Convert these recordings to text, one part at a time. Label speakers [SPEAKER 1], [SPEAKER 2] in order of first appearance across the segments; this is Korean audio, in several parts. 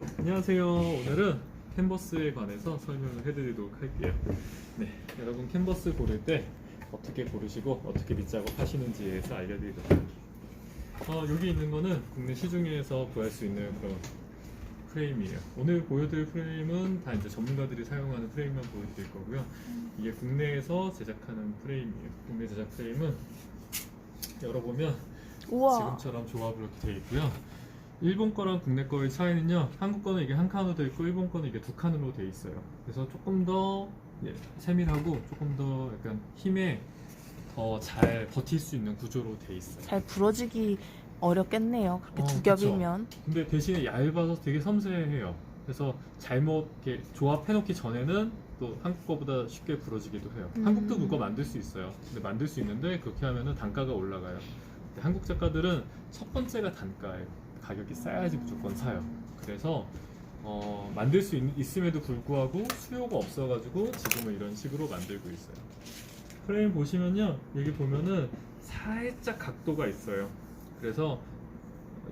[SPEAKER 1] 안녕하세요. 오늘은 캔버스에 관해서 설명을 해드리도록 할게요. 네, 여러분 캔버스 고를 때 어떻게 고르시고 어떻게 밑작업 하시는지에 대해서 알려드리도록 할게요. 어, 여기 있는 거는 국내 시중에서 구할 수 있는 그런 프레임이에요. 오늘 보여드릴 프레임은 다 이제 전문가들이 사용하는 프레임만 보여드릴 거고요. 이게 국내에서 제작하는 프레임이에요. 국내 제작 프레임은 열어보면
[SPEAKER 2] 우와.
[SPEAKER 1] 지금처럼 조합으로 이렇게 되어 있고요. 일본 거랑 국내 거의 차이는요. 한국 거는 이게 한 칸으로 되어 있고 일본 거는 이게 두 칸으로 되어 있어요. 그래서 조금 더 예, 세밀하고 조금 더 약간 힘에 더 잘 버틸 수 있는 구조로 되어 있어요.
[SPEAKER 2] 잘 부러지기 어렵겠네요. 그렇게
[SPEAKER 1] 어,
[SPEAKER 2] 두
[SPEAKER 1] 그쵸.
[SPEAKER 2] 겹이면.
[SPEAKER 1] 근데 대신에 얇아서 되게 섬세해요. 그래서 잘못 이렇게 조합해놓기 전에는 또 한국 거보다 쉽게 부러지기도 해요.
[SPEAKER 2] 음.
[SPEAKER 1] 한국도 그거 만들 수 있어요. 근데 만들 수 있는데 그렇게 하면은 단가가 올라가요. 한국 작가들은 첫 번째가 단가예요. 가격이 싸야지 무조건 사요. 그래서 어, 만들 수 있, 음에도 불구하고 수요가 없어가지고 지금은 이런 식으로 만들고 있어요. 프레임 보시면요, 여기 보면은 살짝 각도가 있어요. 그래서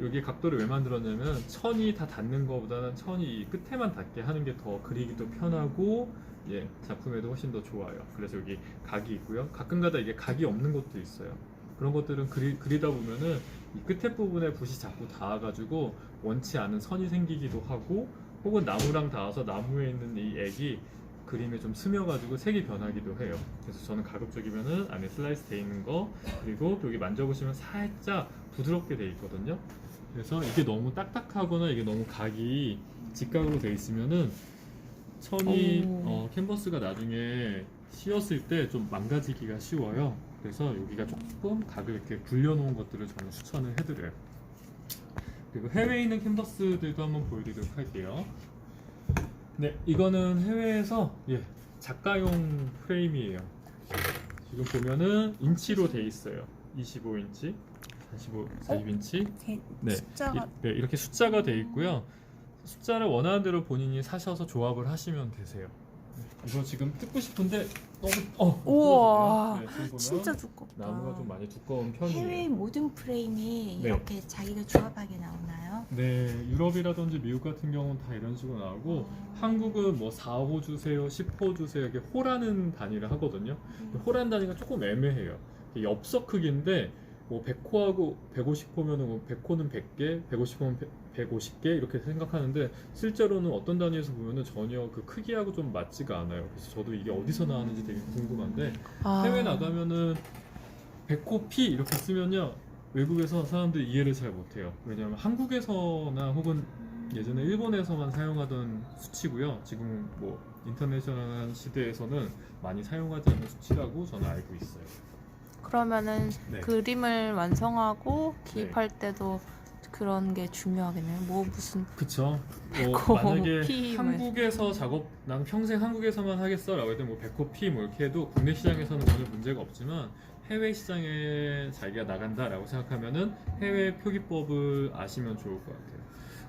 [SPEAKER 1] 여기 각도를 왜 만들었냐면 천이 다 닿는 것보다는 천이 이 끝에만 닿게 하는 게 더 그리기도 편하고 예 작품에도 훨씬 더 좋아요. 그래서 여기 각이 있고요. 가끔가다 이게 각이 없는 것도 있어요. 그런 것들은 그리, 그리다 보면은 이 끝에 부분에 붓이 자꾸 닿아가지고 원치 않은 선이 생기기도 하고 혹은 나무랑 닿아서 나무에 있는 이 액이 그림에 좀 스며가지고 색이 변하기도 해요. 그래서 저는 가급적이면은 안에 슬라이스 돼 있는 거 그리고 여기 만져보시면 살짝 부드럽게 돼 있거든요. 그래서 이게 너무 딱딱하거나 이게 너무 각이 직각으로 돼 있으면은 천이
[SPEAKER 2] 오.
[SPEAKER 1] 어, 캔버스가 나중에 씌었을 때 좀 망가지기가 쉬워요. 그래서 여기가 조금 이렇게 굴려놓은 것들을 저는 추천을 해드려요. 그리고 해외에 있는 캔버스들도 한번 보여드리도록 할게요. 네, 이거는 해외에서 예, 작가용 프레임이에요. 지금 보면은 인치로 돼 있어요. 25인치, 45, 40인치.
[SPEAKER 2] 제-
[SPEAKER 1] 네,
[SPEAKER 2] 숫자가
[SPEAKER 1] 이, 네, 이렇게 숫자가 돼 있고요. 숫자를 원하는 대로 본인이 사셔서 조합을 하시면 되세요. 네, 이거 지금 뜯고 싶은데 너무 어
[SPEAKER 2] 우와.
[SPEAKER 1] 네,
[SPEAKER 2] 진짜 두껍다.
[SPEAKER 1] 나무가 좀 많이 두꺼운 편이에요.
[SPEAKER 3] 해외 모든 프레임이
[SPEAKER 1] 네.
[SPEAKER 3] 이렇게 자기가 조합하게 나오나요?
[SPEAKER 1] 네, 유럽이라든지 미국 같은 경우는 다 이런 식으로 나오고
[SPEAKER 3] 어.
[SPEAKER 1] 한국은 뭐 4호 주세요, 10호 주세요 이렇게 호라는 단위를 하거든요.
[SPEAKER 3] 음.
[SPEAKER 1] 호란 단위가 조금 애매해요. 이게 엽서 크기인데 뭐 100호하고 150호면은 뭐 100호는 100개, 150호는 150개 이렇게 생각하는데 실제로는 어떤 단위에서 보면은 전혀 그 크기하고 좀 맞지가 않아요. 그래서 저도 이게 어디서 나왔는지 되게 궁금한데
[SPEAKER 2] 아.
[SPEAKER 1] 해외 나가면은 100호 P 이렇게 쓰면요 외국에서 사람들이 이해를 잘 못해요. 왜냐하면 한국에서나 혹은 예전에 일본에서만 사용하던 수치고요. 지금 뭐 인터내셔널한 시대에서는 많이 사용하지 않는 수치라고 저는 알고 있어요.
[SPEAKER 2] 그러면은
[SPEAKER 1] 네.
[SPEAKER 2] 그림을 완성하고 기입할 때도 그런 게 중요하겠네요. 뭐 무슨
[SPEAKER 1] 그쵸. 뭐
[SPEAKER 2] 백호,
[SPEAKER 1] 만약에
[SPEAKER 2] 피, 뭐
[SPEAKER 1] 한국에서 작업, 난 평생 한국에서만 하겠어라고 해도 뭐 백호 P 뭐 이렇게 해도 국내 시장에서는 전혀 문제가 없지만 해외 시장에 자기가 나간다라고 생각하면은 해외 표기법을 아시면 좋을 것 같아요.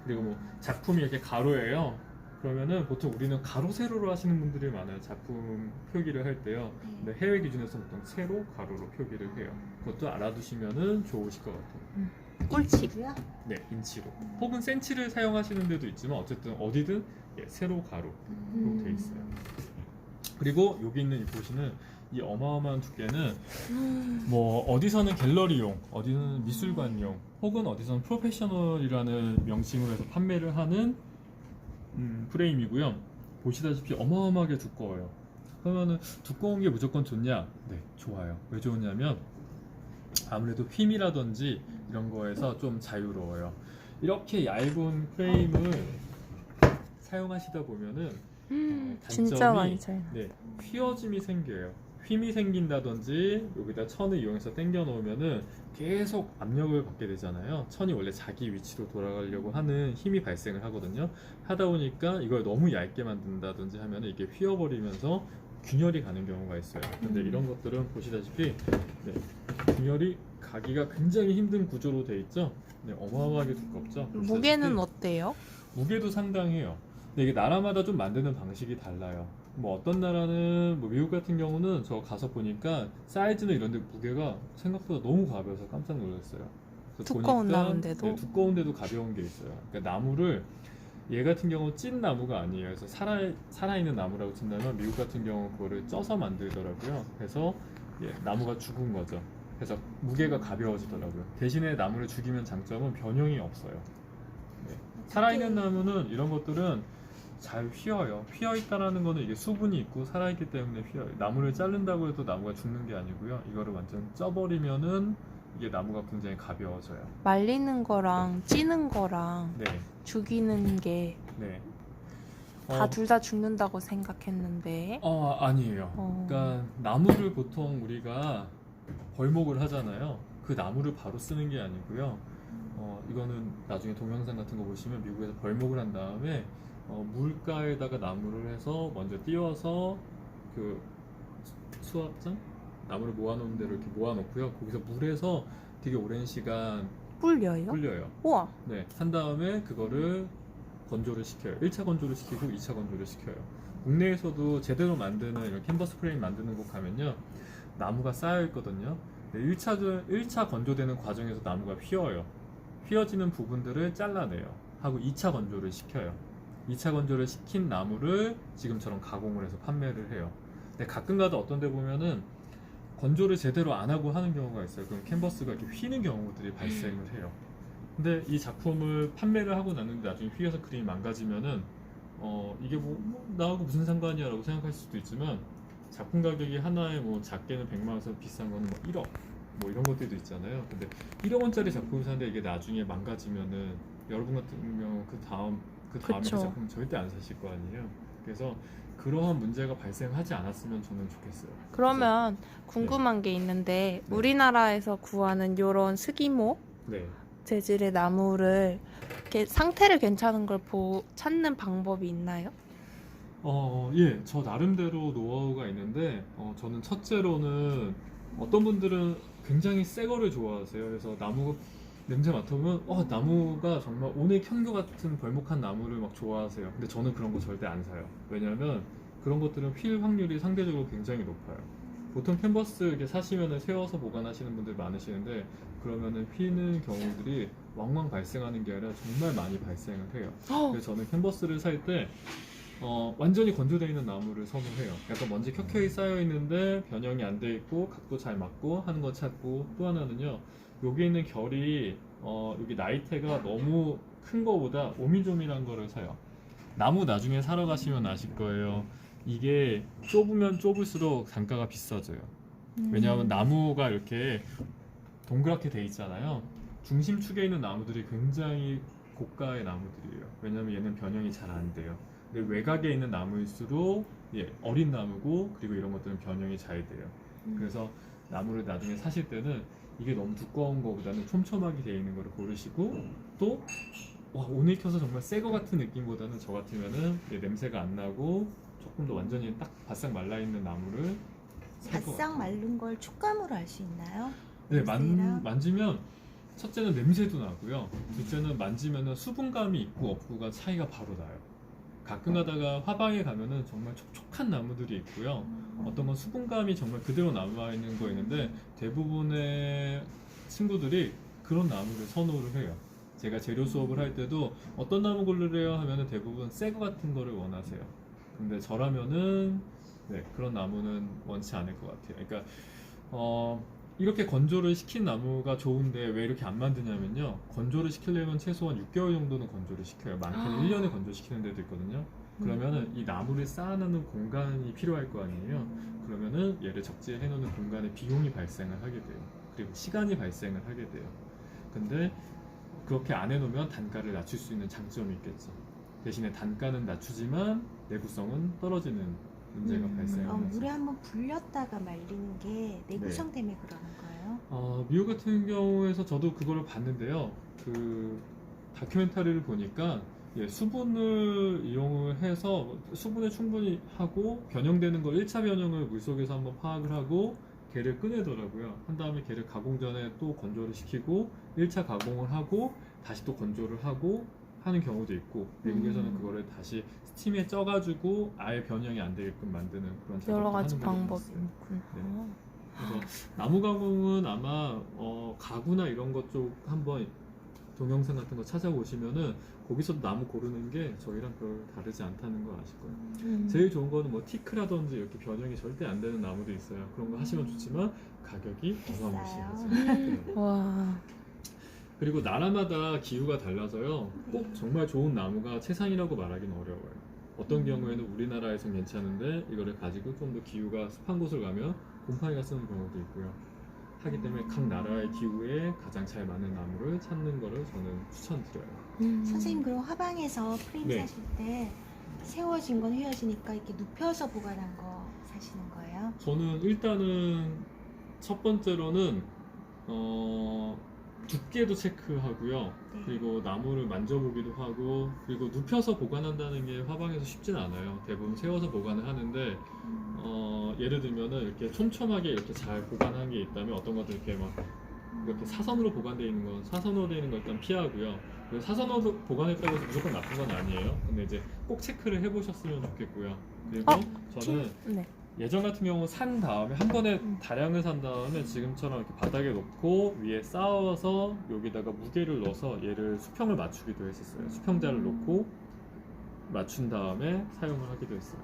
[SPEAKER 1] 그리고 뭐 작품이 이렇게 가로예요. 그러면은 보통 우리는 가로 세로로 하시는 분들이 많아요. 작품 표기를 할 때요. 근데 해외 기준에서 보통 세로 가로로 표기를 해요. 그것도 알아두시면은 좋으실 것 같아요.
[SPEAKER 3] 꼴치고요.
[SPEAKER 1] 네, 인치로. 혹은 센치를 사용하시는 데도 있지만 어쨌든 어디든 예, 세로 가로로
[SPEAKER 3] 음.
[SPEAKER 1] 돼 있어요. 그리고 여기 있는 이 보시는 이 어마어마한 두께는 뭐 어디서는 갤러리용, 어디서는 미술관용, 혹은 어디서는 프로페셔널이라는 명칭으로 해서 판매를 하는 음, 프레임이고요. 보시다시피 어마어마하게 두꺼워요. 그러면은 두꺼운 게 무조건 좋냐? 네, 좋아요. 왜 좋으냐면 아무래도 휨이라든지 이런 거에서 좀 자유로워요. 이렇게 얇은 프레임을 사용하시다 보면은
[SPEAKER 2] 음,
[SPEAKER 1] 어,
[SPEAKER 2] 진짜
[SPEAKER 1] 단점이
[SPEAKER 2] 많이 차이 나.
[SPEAKER 1] 네, 휘어짐이 생겨요. 휨이 생긴다든지 여기다 천을 이용해서 당겨 놓으면은 계속 압력을 받게 되잖아요. 천이 원래 자기 위치로 돌아가려고 하는 힘이 발생을 하거든요. 하다 보니까 이걸 너무 얇게 만든다든지 하면 이게 휘어버리면서 균열이 가는 경우가 있어요. 근데
[SPEAKER 2] 음.
[SPEAKER 1] 이런 것들은 보시다시피 네, 균열이 가기가 굉장히 힘든 구조로 돼 있죠. 네, 어마어마하게 두껍죠.
[SPEAKER 2] 무게는
[SPEAKER 1] 보시다시피
[SPEAKER 2] 어때요?
[SPEAKER 1] 무게도 상당해요. 근데 이게 나라마다 좀 만드는 방식이 달라요. 뭐 어떤 나라는 뭐 미국 같은 경우는 저 가서 보니까 사이즈는 이런데 무게가 생각보다 너무 가벼워서 깜짝 놀랐어요.
[SPEAKER 2] 두꺼운
[SPEAKER 1] 보니까,
[SPEAKER 2] 나무인데도?
[SPEAKER 1] 네, 두꺼운데도 가벼운 게 있어요. 그러니까 나무를 얘 같은 경우 찐 나무가 아니에요. 그래서 살아 살아 있는 나무라고 친다면 미국 같은 경우 그거를 쪄서 만들더라고요. 그래서 예, 나무가 죽은 거죠. 그래서 무게가 가벼워지더라고요. 대신에 나무를 죽이면 장점은 변형이 없어요. 네. 살아있는 나무는 이런 것들은 잘 휘어요. 휘어 있다라는 거는 이게 수분이 있고 살아있기 때문에 휘어요. 나무를 자른다고 해도 나무가 죽는 게 아니고요. 이거를 완전 쪄버리면은 이게 나무가 굉장히 가벼워져요.
[SPEAKER 2] 말리는 거랑 찌는 거랑
[SPEAKER 1] 네,
[SPEAKER 2] 죽이는 게
[SPEAKER 1] 네.
[SPEAKER 2] 다
[SPEAKER 1] 어,
[SPEAKER 2] 둘 다 죽는다고 생각했는데.
[SPEAKER 1] 어 아니에요.
[SPEAKER 2] 어.
[SPEAKER 1] 그러니까 나무를 보통 우리가 벌목을 하잖아요. 그 나무를 바로 쓰는 게 아니고요. 어, 이거는 나중에 동영상 같은 거 보시면 미국에서 벌목을 한 다음에 어, 물가에다가 나무를 해서 먼저 띄워서 그 수압장 나무를 모아놓은 대로 이렇게 모아놓고요. 거기서 물에서 되게 오랜 시간
[SPEAKER 2] 불려요?
[SPEAKER 1] 불려요.
[SPEAKER 2] 우와.
[SPEAKER 1] 네, 한 다음에 그거를 건조를 시켜요. 1차 건조를 시키고 2차 건조를 시켜요. 국내에서도 제대로 만드는 이런 캔버스 프레임 만드는 곳 가면요. 나무가 쌓여 있거든요. 네, 1차, 1차 건조되는 과정에서 나무가 휘어요. 휘어지는 부분들을 잘라내요. 하고 2차 건조를 시켜요. 2차 건조를 시킨 나무를 지금처럼 가공을 해서 판매를 해요. 근데 가끔가다 어떤 데 보면은 건조를 제대로 안 하고 하는 경우가 있어요. 그럼 캔버스가 이렇게 휘는 경우들이 발생을 해요. 근데 이 작품을 판매를 하고 났는데 나중에 휘어서 그림이 망가지면은 어 이게 뭐, 뭐 나하고 무슨 상관이야라고 생각할 수도 있지만 작품 가격이 하나에 뭐 작게는 100만 원에서 비싼 거는 뭐 1억 뭐 이런 것들도 있잖아요. 근데 1억 원짜리 작품을 사는데 이게 나중에 망가지면은 여러분 같은 경우 그 다음 그 다음에 그. 작품 절대 안 사실 거 아니에요. 그래서 그러한 문제가 발생하지 않았으면 저는 좋겠어요.
[SPEAKER 2] 그러면 궁금한 게 있는데
[SPEAKER 1] 네.
[SPEAKER 2] 우리나라에서 구하는 요런 스기모
[SPEAKER 1] 네.
[SPEAKER 2] 재질의 나무를 이렇게 상태를 괜찮은 걸 보, 찾는 방법이 있나요?
[SPEAKER 1] 어, 예, 저 나름대로 노하우가 있는데, 어, 저는 첫째로는 어떤 분들은 굉장히 새 거를 좋아하세요. 그래서 나무 냄새 맡으면, 어, 나무가 정말 오늘 현교 같은 벌목한 나무를 막 좋아하세요. 근데 저는 그런 거 절대 안 사요. 왜냐면 그런 것들은 휠 확률이 상대적으로 굉장히 높아요. 보통 캔버스 이렇게 사시면은 세워서 보관하시는 분들 많으시는데, 그러면은 휘는 경우들이 왕왕 발생하는 게 아니라 정말 많이 발생을 해요. 그래서 저는 캔버스를 살때 어, 완전히 건조되어 있는 나무를 선호해요. 약간 먼지 켜켜이 쌓여 있는데 변형이 안 돼 있고 각도 잘 맞고 하는 거 찾고 또 하나는요. 여기 있는 결이 어, 여기 나이테가 너무 큰 거보다 오미조미한 거를 사요. 나무 나중에 사러 가시면 아실 거예요. 이게 좁으면 좁을수록 단가가 비싸져요. 왜냐하면 나무가 이렇게 동그랗게 돼 있잖아요. 중심축에 있는 나무들이 굉장히 고가의 나무들이에요. 왜냐하면 얘는 변형이 잘 안 돼요. 근데 외곽에 있는 나무일수록 예, 어린 나무고 그리고 이런 것들은 변형이 잘 돼요.
[SPEAKER 2] 음.
[SPEAKER 1] 그래서 나무를 나중에 사실 때는 이게 너무 두꺼운 거보다는 촘촘하게 되어 있는 거를 고르시고 또 와, 오늘 켜서 정말 새 거 같은 느낌보다는 저 같으면은 예, 냄새가 안 나고 조금 더 완전히 딱 바싹 말라 있는 나무를 살것 같아요.
[SPEAKER 3] 바싹 마른 걸 촉감으로 알 수 있나요?
[SPEAKER 1] 네, 만,
[SPEAKER 3] 냄새랑?
[SPEAKER 1] 만지면 첫째는 냄새도 나고요. 둘째는 만지면은 수분감이 있고 없고가 차이가 바로 나요. 가끔 가다가 화방에 가면은 정말 촉촉한 나무들이 있고요. 어떤 건 수분감이 정말 그대로 남아 있는 거 있는데 대부분의 친구들이 그런 나무를 선호를 해요. 제가 재료 수업을 할 때도 어떤 나무 고르래요 하면은 대부분 새거 같은 거를 원하세요. 근데 저라면은 네, 그런 나무는 원치 않을 것 같아요. 그러니까 어, 이렇게 건조를 시킨 나무가 좋은데 왜 이렇게 안 만드냐면요. 건조를 시키려면 최소한 6개월 정도는 건조를 시켜요. 많게는
[SPEAKER 2] 아.
[SPEAKER 1] 1년에 건조시키는 데도 있거든요. 그러면은 이 나무를 쌓아놓는 공간이 필요할 거 아니에요. 그러면은 얘를 적재해 놓는 공간에 비용이 발생을 하게 돼요. 그리고 시간이 발생을 하게 돼요. 근데 그렇게 안 해놓으면 단가를 낮출 수 있는 장점이 있겠죠. 대신에 단가는 낮추지만 내구성은 떨어지는 문제가
[SPEAKER 2] 음.
[SPEAKER 3] 어,
[SPEAKER 1] 발생하면서
[SPEAKER 3] 물에 한번 불렸다가 말리는 게 내구성 때문에 그러는 거예요?
[SPEAKER 1] 어, 미국 같은 경우에서 저도 그걸 봤는데요. 그 다큐멘터리를 보니까 예, 수분을 이용을 해서 수분을 충분히 하고 변형되는 걸 1차 변형을 물속에서 한번 파악을 하고 걔를 꺼내더라고요. 한 다음에 걔를 가공 전에 또 건조를 시키고 1차 가공을 하고 다시 또 건조를 하고 하는 경우도 있고 미국에서는
[SPEAKER 2] 음.
[SPEAKER 1] 그거를 다시 스팀에 쪄가지고 아예 변형이 안 되게끔 만드는 그런
[SPEAKER 2] 여러 가지 방법이. 있구나.
[SPEAKER 1] 네. 그래서 나무 가공은 아마 어, 가구나 이런 것 쪽 한번 동영상 같은 거 찾아보시면은 거기서도 나무 고르는 게 저희랑 별 다르지 않다는 거 아실 거예요.
[SPEAKER 2] 음.
[SPEAKER 1] 제일 좋은 거는 뭐 티크라든지 이렇게 변형이 절대 안 되는 나무도 있어요. 그런 거 하시면 좋지만 가격이 어마무시하죠. 네.
[SPEAKER 2] 와.
[SPEAKER 1] 그리고 나라마다 기후가 달라서요. 꼭 정말 좋은 나무가 최상이라고 말하기는 어려워요. 어떤 경우에는 우리나라에선 괜찮은데 이거를 가지고 좀 더 기후가 습한 곳을 가면 곰팡이가 쓰는 경우도 있고요. 하기 때문에 각 나라의 기후에 가장 잘 맞는 나무를 찾는 거를 저는 추천드려요.
[SPEAKER 2] 음.
[SPEAKER 3] 선생님 그럼 화방에서 프레임
[SPEAKER 1] 네.
[SPEAKER 3] 사실 때 세워진 건 휘어지니까 이렇게 눕혀서 보관한 거 사시는 거예요?
[SPEAKER 1] 저는 일단은 첫 번째로는 어, 두께도 체크하고요.
[SPEAKER 3] 네.
[SPEAKER 1] 그리고 나무를 만져보기도 하고 그리고 눕혀서 보관한다는 게 화방에서 쉽진 않아요. 대부분 세워서 보관을 하는데
[SPEAKER 3] 음.
[SPEAKER 1] 어, 예를 들면은 이렇게 촘촘하게 이렇게 잘 보관한 게 있다면 어떤 것들 이렇게 막 이렇게 사선으로 보관되어 있는 건 사선으로 되어 있는 건 일단 피하고요. 그리고 사선으로 보관했다고 해서 무조건 나쁜 건 아니에요. 근데 이제 꼭 체크를 해보셨으면 좋겠고요. 그리고
[SPEAKER 2] 어,
[SPEAKER 1] 저는
[SPEAKER 2] 네.
[SPEAKER 1] 예전 같은 경우 산 다음에 한 번에
[SPEAKER 2] 음.
[SPEAKER 1] 다량을 산 다음에 지금처럼 이렇게 바닥에 놓고 위에 쌓아서 여기다가 무게를 넣어서 얘를 수평을 맞추기도 했었어요. 수평자를 놓고 맞춘 다음에 사용을 하기도 했어요.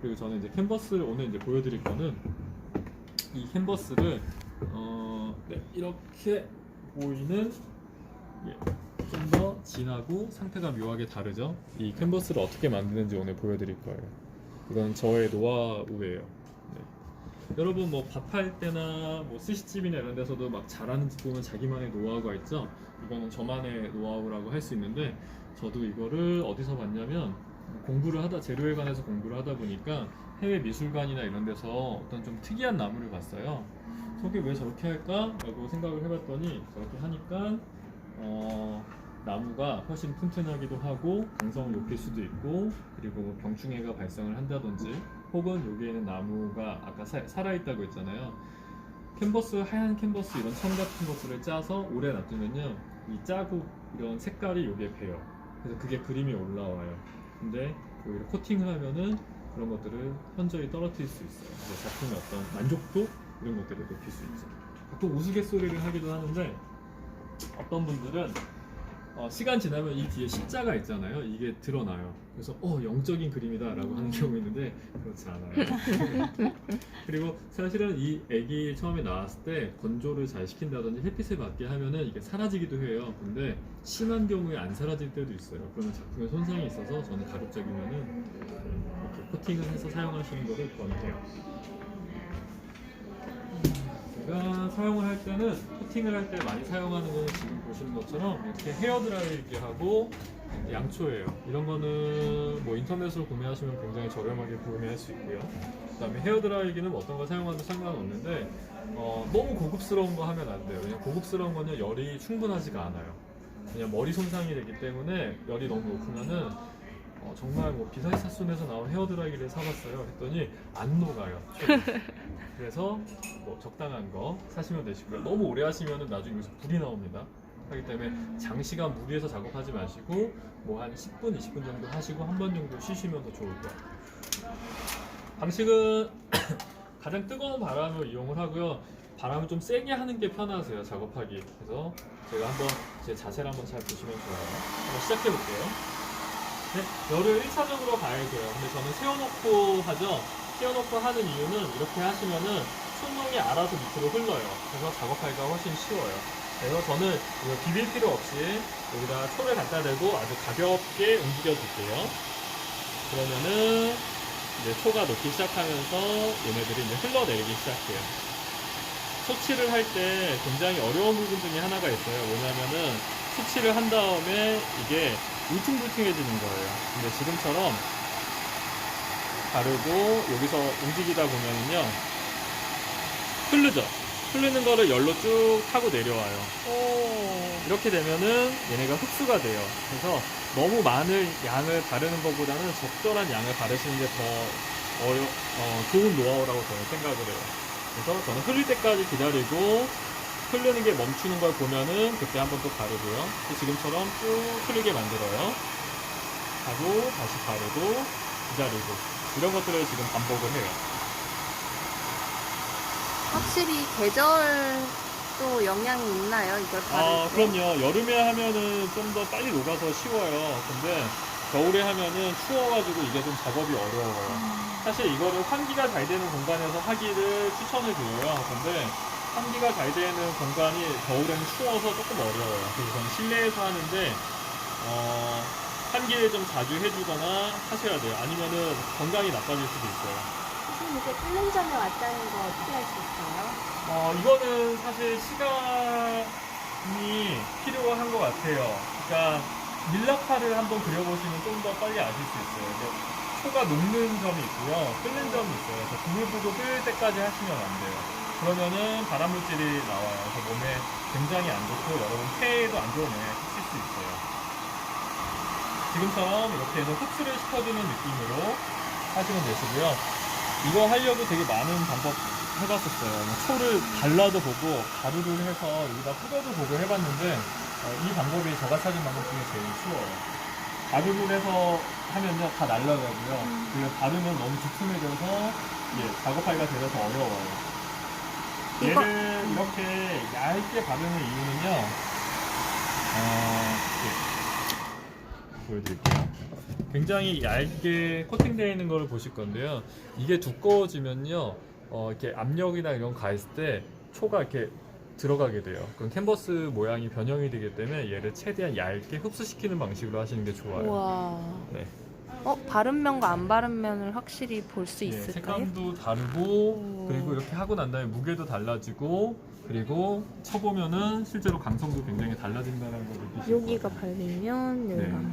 [SPEAKER 1] 그리고 저는 이제 캔버스를 오늘 이제 보여드릴 거는 이 캔버스를 어, 네, 이렇게 보이는 좀더 진하고 상태가 묘하게 다르죠. 이 캔버스를 어떻게 만드는지 오늘 보여드릴 거예요. 이건 저의 노하우예요. 네. 여러분 뭐 밥할 때나 뭐 스시집이나 이런 데서도 막 잘하는 집 보면 자기만의 노하우가 있죠. 이거는 저만의 노하우라고 할 수 있는데 저도 이거를 어디서 봤냐면 공부를 하다 재료에 관해서 공부를 하다 보니까 해외 미술관이나 이런 데서 어떤 좀 특이한 나무를 봤어요. 저게 왜 저렇게 할까라고 생각을 해봤더니 저렇게 하니까 어, 나무가 훨씬 튼튼하기도 하고 강성을 높일 수도 있고 그리고 뭐 병충해가 발생을 한다든지 혹은 여기에는 나무가 아까 사- 살아있다고 했잖아요. 캔버스 하얀 캔버스 이런 천 같은 것들을 짜서 오래 놔두면요 이 짜고 이런 색깔이 여기에 배요. 그래서 그게 그림이 올라와요. 근데 여기를 코팅을 하면은 그런 것들을 현저히 떨어뜨릴 수 있어요. 작품의 어떤 만족도 이런 것들을 높일 수 있죠 가끔 우스갯소리를 하기도 하는데 어떤 분들은 어, 시간 지나면 이 뒤에 십자가 있잖아요. 이게 드러나요. 그래서 어 영적인 그림이다라고 하는 경우 있는데 그렇지 않아요. 그리고 사실은 이 애기 처음에 나왔을 때 건조를 잘 시킨다든지 햇빛을 받게 하면은 이게 사라지기도 해요. 근데 심한 경우에 안 사라질 때도 있어요. 그러면 작품에 손상이 있어서 저는 가급적이면은 이렇게 코팅을 해서 사용하시는 것을 권해요. 제가 사용을 할 때는 코팅을 할 때 많이 사용하는 거는 지금 보시는 것처럼 이렇게 헤어 드라이기 하고 양초예요. 이런 거는 뭐 인터넷으로 구매하시면 굉장히 저렴하게 구매할 수 있고요. 그다음에 헤어 드라이기는 어떤 걸 사용하도 상관없는데 어, 너무 고급스러운 거 하면 안 돼요. 왜냐면 고급스러운 거는 열이 충분하지가 않아요. 그냥 머리 손상이 되기 때문에 열이 너무 높으면은 어, 정말 뭐 비사이사순에서 나온 헤어 드라이기를 사봤어요. 했더니 안 녹아요. 그래서 뭐 적당한 거 사시면 되시고요. 너무 오래 하시면 나중에 여기서 불이 나옵니다. 하기 때문에 장시간 무리해서 작업하지 마시고 뭐 한 10분, 20분 정도 하시고 한 번 정도 쉬시면 더 좋을 것 같아요. 방식은 가장 뜨거운 바람을 이용을 하고요. 바람을 좀 세게 하는 게 편하세요. 작업하기. 그래서 제가 한번 제 자세를 한번 잘 보시면 좋아요. 한번 시작해 볼게요. 네, 열을 1차적으로 가해줘요. 근데 저는 세워놓고 하죠. 세워놓고 하는 이유는 이렇게 하시면은 충동이 알아서 밑으로 흘러요. 그래서 작업하기가 훨씬 쉬워요. 그래서 저는 비빌 필요 없이 여기다 초를 갖다 대고 아주 가볍게 움직여 줄게요. 그러면은 이제 초가 녹기 시작하면서 얘네들이 이제 흘러내리기 시작해요. 소치를 할 때 굉장히 어려운 부분 중에 하나가 있어요. 뭐냐면은 소치를 한 다음에 이게 울퉁불퉁해지는 거예요. 근데 지금처럼 바르고 여기서 움직이다 보면은요 흐르죠. 흐르는 거를 열로 쭉 타고 내려와요.
[SPEAKER 2] 오.
[SPEAKER 1] 이렇게 되면은 얘네가 흡수가 돼요. 그래서 너무 많은 양을 바르는 것보다는 적절한 양을 바르시는 게 더 어려, 어, 좋은 노하우라고 저는 생각을 해요. 그래서 저는 흐를 때까지 기다리고 흐르는 게 멈추는 걸 보면은 그때 한번 또 바르고요. 또 지금처럼 쭉 흐르게 만들어요. 하고 다시 바르고 기다리고 이런 것들을 지금 반복을 해요.
[SPEAKER 2] 확실히 계절 또 영향이 있나요? 이걸 바를
[SPEAKER 1] 아,
[SPEAKER 2] 때?
[SPEAKER 1] 그럼요. 여름에 하면은 좀 더 빨리 녹아서 쉬워요. 근데 겨울에 하면은 추워가지고 이게 좀 작업이 어려워요.
[SPEAKER 2] 음.
[SPEAKER 1] 사실 이거를 환기가 잘 되는 공간에서 하기를 추천을 드려요. 근데 환기가 잘 되는 공간이 겨울에는 추워서 조금 어려워요. 그래서 저는 실내에서 하는데 어, 환기를 좀 자주 해주거나 하셔야 돼요. 아니면은 건강이 나빠질 수도 있어요.
[SPEAKER 3] 이제 끓는 점에 왔다는 거 어떻게 할 수 있어요?
[SPEAKER 1] 어, 이거는 사실 시간이 필요한 것 같아요. 그러니까 밀랍파를 한번 그려보시면 좀 더 빨리 아실 수 있어요. 이제 초가 녹는 점이 있고요. 끓는 점이 있어요. 그래서 불을 끄고 끓을 때까지 하시면 안 돼요. 그러면은 발암물질이 나와요. 그래서 몸에 굉장히 안 좋고 여러분 폐에도 안 좋은 영향을 끼칠 수 있어요. 지금처럼 이렇게 해서 흡수를 시켜주는 느낌으로 하시면 되시고요. 이거 하려고 되게 많은 방법 해봤었어요. 뭐 초를 발라도 보고 가루를 해서 여기다 뿌려도 보고 해봤는데 어, 이 방법이 제가 찾은 방법 중에 제일 쉬워요. 가루를 해서 하면요 다 날라가고요. 그리고 바르면 너무 두툼해져서 예, 작업하기가 더 어려워요.
[SPEAKER 2] 이거-
[SPEAKER 1] 얘를 이렇게 얇게 바르는 이유는요. 어, 예. 보여드릴게요. 굉장히 얇게 코팅되어 있는 걸 보실 건데요. 이게 두꺼워지면요, 어, 이렇게 압력이나 이런 거 가했을 때 초가 이렇게 들어가게 돼요. 그럼 캔버스 모양이 변형이 되기 때문에 얘를 최대한 얇게 흡수시키는 방식으로 하시는 게 좋아요.
[SPEAKER 2] 우와.
[SPEAKER 1] 네.
[SPEAKER 2] 어 바른 면과 안 바른 면을 확실히 볼 수
[SPEAKER 1] 예,
[SPEAKER 2] 있을까요?
[SPEAKER 1] 색감도 다르고
[SPEAKER 2] 오.
[SPEAKER 1] 그리고 이렇게 하고 난 다음에 무게도 달라지고 그리고 쳐보면은 실제로 감성도 굉장히 달라진다는 걸 느끼실
[SPEAKER 2] 여기가
[SPEAKER 1] 거예요.
[SPEAKER 2] 발리면 여기가
[SPEAKER 1] 네.
[SPEAKER 2] 안.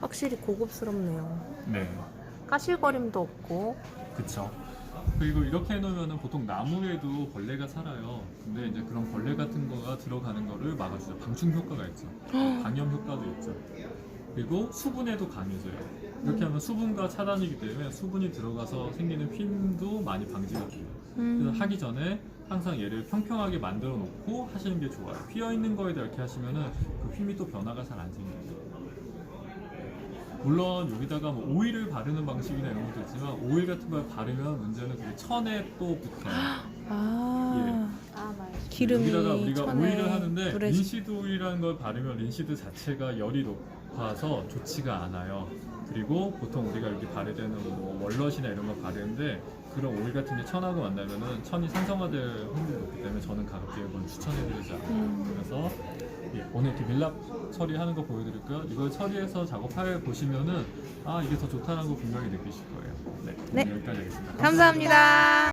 [SPEAKER 2] 확실히 고급스럽네요.
[SPEAKER 1] 네.
[SPEAKER 2] 까실거림도 없고.
[SPEAKER 1] 그쵸. 그리고 이렇게 해놓으면 보통 나무에도 벌레가 살아요. 근데 이제 그런 벌레 같은 거가 들어가는 거를 막아주죠. 방충 효과가 있죠. 방염 효과도 있죠. 그리고 수분에도 강해져요. 이렇게 하면 수분과 차단이기 때문에 수분이 들어가서 생기는 휨도 많이 방지가 돼요.
[SPEAKER 2] 음.
[SPEAKER 1] 그래서 하기 전에 항상 얘를 평평하게 만들어 놓고 하시는 게 좋아요. 피어 있는 거에다 이렇게 하시면은 그 휨이 또 변화가 잘 안 생겨요. 물론 여기다가 뭐 오일을 바르는 방식이나 이런 것도 있지만 오일 같은 걸 바르면 문제는 그게 천에 또 붙어요.
[SPEAKER 2] 아
[SPEAKER 3] 아 맞아.
[SPEAKER 2] 기름이
[SPEAKER 1] 여기다가 우리가
[SPEAKER 2] 천에
[SPEAKER 1] 오일을 하는데
[SPEAKER 2] 불에
[SPEAKER 1] 린시드 오일이라는 걸 바르면 린시드 자체가 열이 높아서 좋지가 않아요. 그리고 보통 우리가 이렇게 바를 때는 뭐 월넛이나 이런 거 바르는데 그런 오일 같은 게 천하고 만나면은 천이 산성화될 확률이 높기 때문에 저는 가볍게 이건 추천해드리지 않아요.
[SPEAKER 2] 음.
[SPEAKER 1] 그래서 예, 오늘 이렇게 밀랍 처리하는 거 보여드릴까요? 이걸 처리해서 작업해 보시면은 아 이게 더 좋다는 거 분명히 느끼실 거예요. 네,
[SPEAKER 2] 네.
[SPEAKER 1] 오늘 여기까지 하겠습니다.
[SPEAKER 2] 감사합니다.